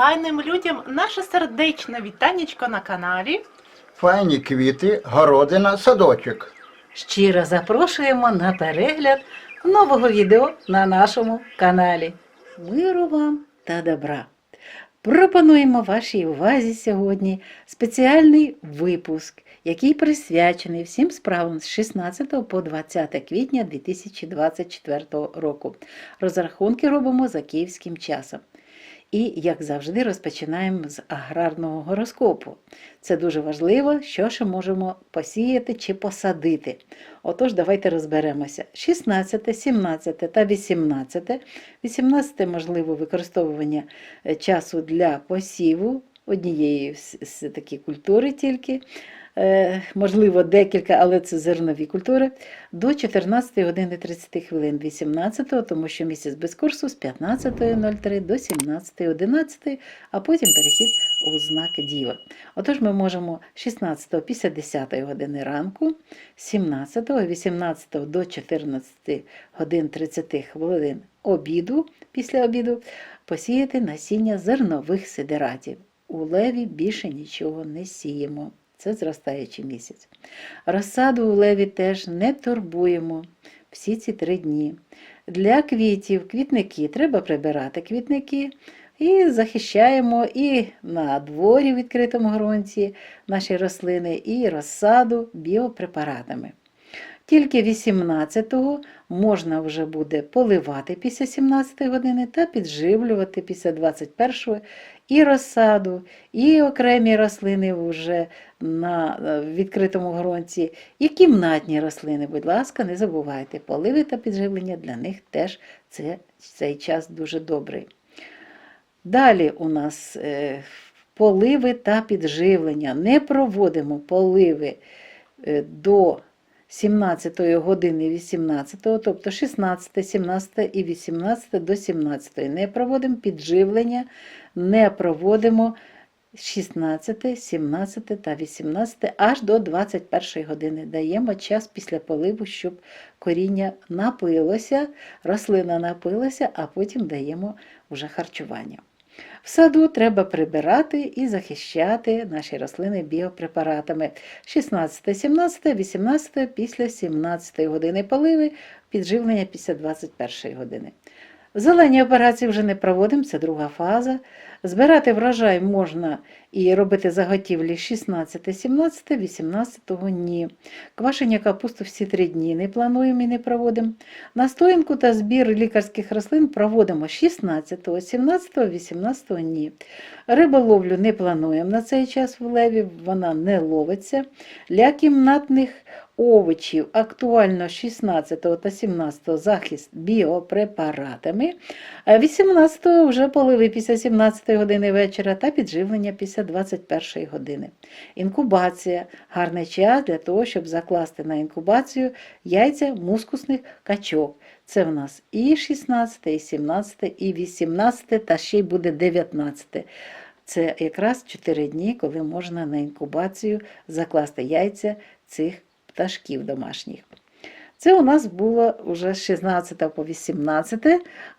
файним людям наше сердечне вітанечко на каналі. Файні квіти, городина, садочок. Щиро запрошуємо на перегляд нового відео на нашому каналі. Миру вам та добра! Пропонуємо вашій увазі сьогодні спеціальний випуск, який присвячений всім справам з 16 по 20 квітня 2024 року. Розрахунки робимо за київським часом. І, як завжди, розпочинаємо з аграрного гороскопу. Це дуже важливо, що ще можемо посіяти чи посадити. Отож, давайте розберемося. 16, 17 та 18. 18 можливо використовування е, часу для посіву однієї такі культури тільки. Е, можливо, декілька, але це зернові культури, до 14 години 30 хвилин 18, тому що місяць без курсу з 15.03 до 17.11, а потім перехід у знак Діва. Отож, ми можемо 16 після 10 години ранку, 17, 18 до 14 годин 30 хвилин обіду, після обіду, посіяти насіння зернових сидератів. У леві більше нічого не сіємо. Це зростаючий місяць. Розсаду у леві теж не турбуємо всі ці три дні. Для квітів квітники треба прибирати квітники і захищаємо і на дворі в відкритому ґрунті наші рослини, і розсаду біопрепаратами. Тільки 18-го можна вже буде поливати після 17 години та підживлювати після 21-го і розсаду, і окремі рослини вже на е, відкритому ґрунті, і кімнатні рослини. Будь ласка, не забувайте, поливи та підживлення для них теж це, цей час дуже добрий. Далі у нас е, поливи та підживлення. Не проводимо поливи е, до 17 години 18, тобто 16, 17 і 18 до 17. Не проводимо підживлення, не проводимо 16, 17 та 18 аж до 21 години. Даємо час після поливу, щоб коріння напилося, рослина напилася, а потім даємо вже харчування. В саду треба прибирати і захищати наші рослини біопрепаратами 16, 17, 18 після 17 години поливи, підживлення після 21 години. Зелені операції вже не проводимо, це друга фаза. Збирати врожай можна і робити заготівлі 16, 17, 18 ні. Квашення капусту всі три дні не плануємо і не проводимо. Настоянку та збір лікарських рослин проводимо 16, 17, 18 ні. Риболовлю не плануємо на цей час в леві, вона не ловиться. Для кімнатних овочів актуально 16 та 17 захист біопрепаратами, а 18 вже поливи після 17 години вечора та підживлення після 21 години. Інкубація гарний час для того, щоб закласти на інкубацію яйця мускусних качок. Це в нас і 16, і 17, і 18, та ще й буде 19. Це якраз 4 дні, коли можна на інкубацію закласти яйця цих пташків домашніх. Це у нас було вже з 16 по 18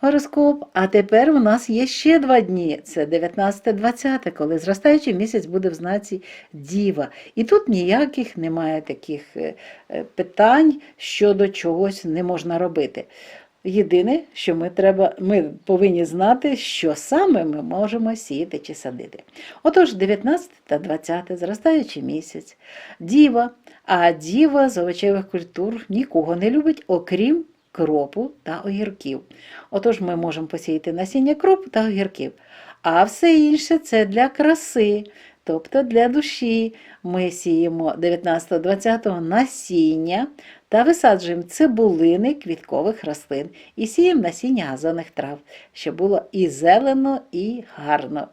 гороскоп, а тепер у нас є ще два дні. Це 19-20, коли зростаючий місяць буде в знаці Діва. І тут ніяких немає таких е, е, питань щодо чогось не можна робити. Єдине, що ми, треба, ми повинні знати, що саме ми можемо сіяти чи садити. Отож, 19 та 20 зростаючий місяць, діва, а діва з овочевих культур нікого не любить, окрім кропу та огірків. Отож, ми можемо посіяти насіння кропу та огірків. А все інше це для краси, тобто для душі. Ми сіємо 19-20 насіння та висаджуємо цибулини квіткових рослин і сіємо насіння газонних трав, щоб було і зелено, і гарно.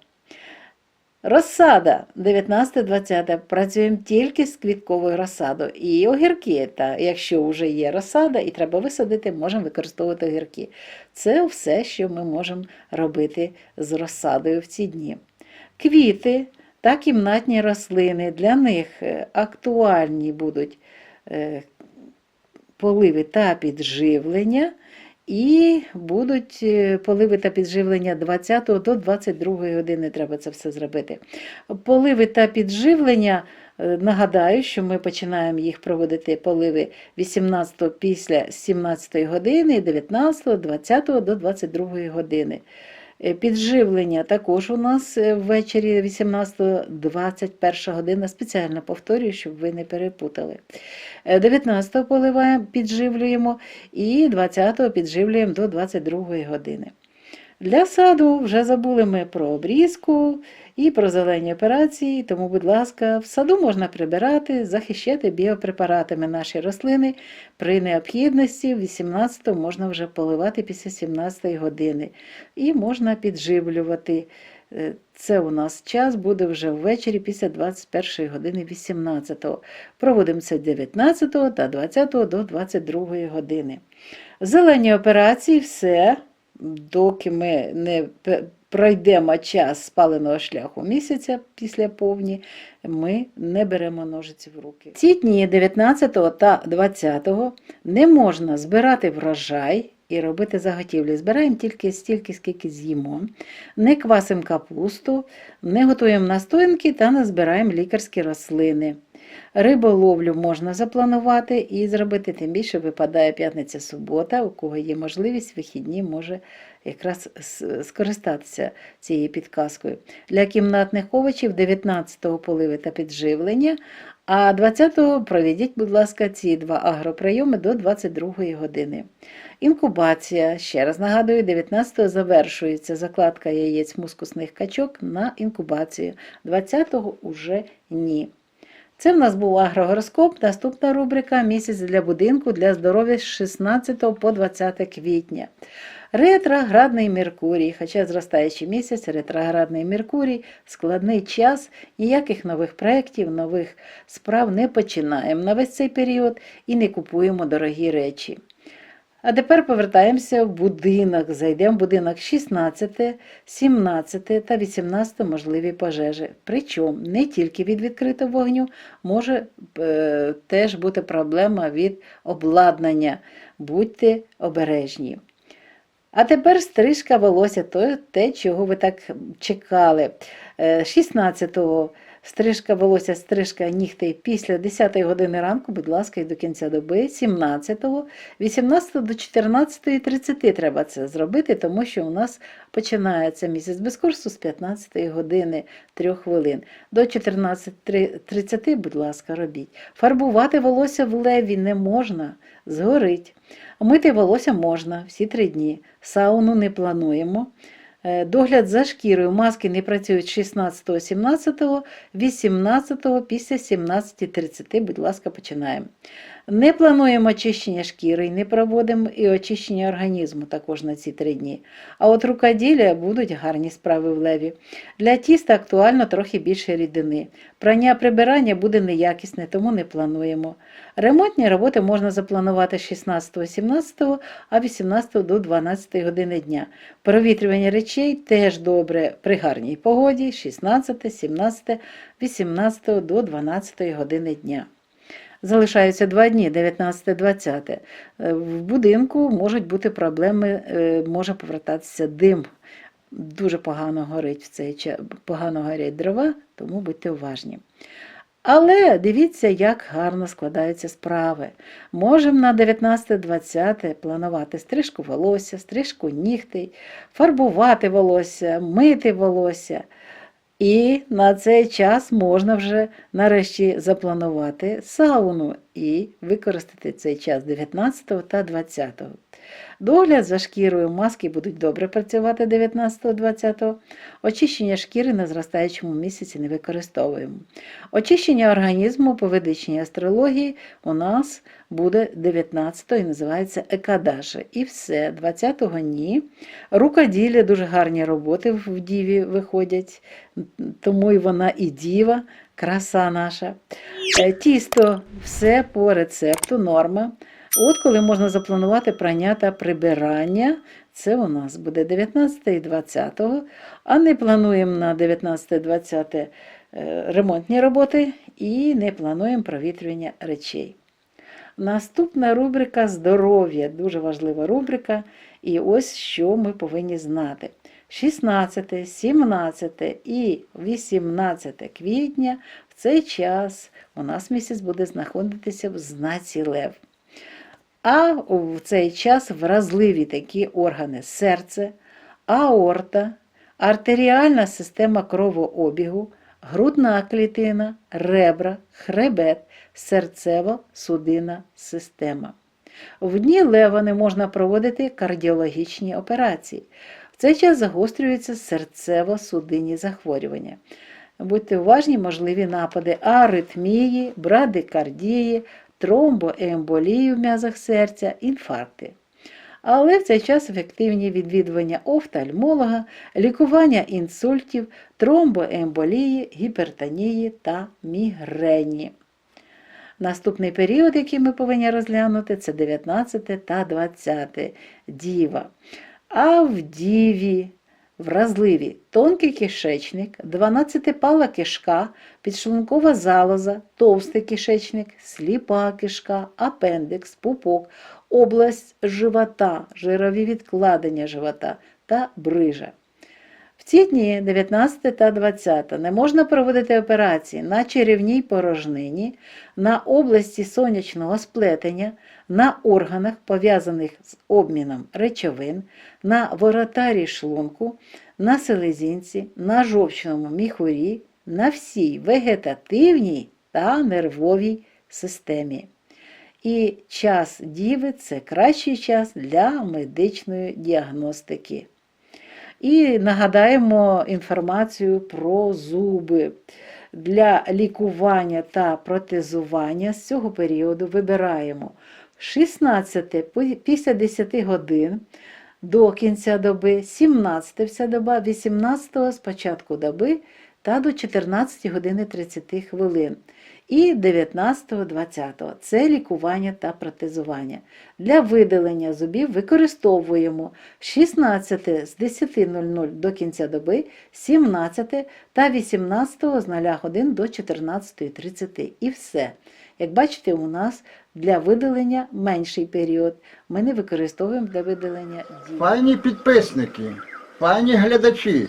Розсада 19-20 працюємо тільки з квітковою розсадою. І огірки, та якщо вже є розсада і треба висадити, можемо використовувати огірки. Це все, що ми можемо робити з розсадою в ці дні. Квіти та кімнатні рослини, для них е, актуальні будуть е, поливи та підживлення. І будуть е, поливи та підживлення 20 до 22 години треба це все зробити. Поливи та підживлення, е, нагадаю, що ми починаємо їх проводити поливи 18 після 17 години, 19, 20 до 22 години. Е, Підживлення також у нас е, ввечері 18-21 година. Спеціально повторюю, щоб ви не перепутали. 19-го поливаємо, підживлюємо і 20-го підживлюємо до 22 години. Для саду вже забули ми про обрізку і про зелені операції, тому, будь ласка, в саду можна прибирати, захищати біопрепаратами наші рослини. При необхідності в 18 можна вже поливати після 17 години і можна підживлювати. Е, Це у нас час буде вже ввечері після 21 години 18-го. Проводимо це 19 та 20 до 22 години. Зелені операції все, доки ми не пройдемо час спаленого шляху місяця після повні, ми не беремо ножиці в руки. Ці дні 19 та 20 не можна збирати врожай і робити заготівлі. Збираємо тільки стільки, скільки з'їмо. Не квасимо капусту, не готуємо настоянки та не збираємо лікарські рослини. Риболовлю можна запланувати і зробити, тим більше випадає п'ятниця-субота, у кого є можливість, вихідні може якраз скористатися цією підказкою. Для кімнатних овочів 19-го поливи та підживлення, а 20-го проведіть, будь ласка, ці два агроприйоми до 22-ї години. Інкубація, ще раз нагадую, 19-го завершується закладка яєць мускусних качок на інкубацію, 20-го уже ні. Це в нас був агрогороскоп. Наступна рубрика Місяць для будинку для здоров'я з 16 по 20 квітня. Ретроградний Меркурій, хоча зростаючий місяць, ретроградний Меркурій, складний час, ніяких нових проєктів, нових справ не починаємо на весь цей період і не купуємо дорогі речі. А тепер повертаємося в будинок. Зайдемо в будинок 16, 17 та 18 можливі пожежі. Причому не тільки від відкритого вогню, може е, теж бути проблема від обладнання. Будьте обережні. А тепер стрижка волосся, то те, чого ви так чекали. Е, 16-го стрижка волосся, стрижка нігтей після 10 години ранку, будь ласка, і до кінця доби, 17-го, 18 до 14.30 треба це зробити, тому що у нас починається місяць без курсу з 15 години 3 хвилин. До 14.30, будь ласка, робіть. Фарбувати волосся в леві не можна, згорить. Мити волосся можна всі три дні. Сауну не плануємо. Е, Догляд за шкірою. Маски не працюють 16, 17, 18, після 17.30, будь ласка, починаємо. Не плануємо очищення шкіри, і не проводимо і очищення організму також на ці три дні. А от рукоділля будуть гарні справи в леві. Для тіста актуально трохи більше рідини. Прання прибирання буде неякісне, тому не плануємо. Ремонтні роботи можна запланувати 16-17, а 18 до 12 години дня. Провітрювання речей теж добре при гарній погоді 16, 17, 18 до 12 години дня. Залишаються два дні, 19-20. Е, В будинку можуть бути проблеми, е, може повертатися дим. Дуже погано горить в цей час, погано горять дрова, тому будьте уважні. Але дивіться, як гарно складаються справи. Можемо на 19-20 планувати стрижку волосся, стрижку нігтей, фарбувати волосся, мити волосся. І на цей час можна вже нарешті запланувати сауну і використати цей час 19 та 20. Догляд за шкірою маски будуть добре працювати 19-20. Очищення шкіри на зростаючому місяці не використовуємо. Очищення організму по ведичній астрології у нас буде 19 і називається екадаші. І все, 20-го ні. Рукоділля, дуже гарні роботи в діві виходять, тому і вона і діва, краса наша. Е, Тісто, все по рецепту, норма. От коли можна запланувати прання та прибирання, це у нас буде 19 і 20, а не плануємо на 19-20 е, ремонтні роботи і не плануємо провітрювання речей. Наступна рубрика здоров'я, дуже важлива рубрика. І ось що ми повинні знати. 16, 17 і 18 квітня в цей час у нас місяць буде знаходитися в знаці Лев. А в цей час вразливі такі органи серце, аорта, артеріальна система кровообігу, грудна клітина, ребра, хребет, серцево-судинна система. В дні лева не можна проводити кардіологічні операції. В цей час загострюються серцево-судинні захворювання. Будьте уважні, можливі напади аритмії, брадикардії, тромбоемболії в м'язах серця, інфаркти. Але в цей час ефективні відвідування офтальмолога, лікування інсультів, тромбоемболії, гіпертонії та мігрені. Наступний період, який ми повинні розглянути, це 19 та 20 діва. А в діві вразливі тонкий кишечник, 12-пала кишка, підшлункова залоза, товстий кишечник, сліпа кишка, апендикс, пупок, область живота, жирові відкладення живота та брижа. Ці дні, 19 та 20, не можна проводити операції на черевній порожнині, на області сонячного сплетення, на органах, пов'язаних з обміном речовин, на воротарі шлунку, на селезінці, на жовчному міхурі, на всій вегетативній та нервовій системі. І час діви це кращий час для медичної діагностики. І нагадаємо інформацію про зуби. Для лікування та протезування з цього періоду вибираємо 16 по- після 10 годин до кінця доби, 17 вся доба, 18 з початку доби та до 14 години 30 хвилин. І 19-20 це лікування та протезування. Для видалення зубів використовуємо 16 з 10.00 до кінця доби, 17 та 18 з 0 годин до 14.30. І все. Як бачите, у нас для видалення менший період. Ми не використовуємо для видалення дій. Пані підписники, пані глядачі,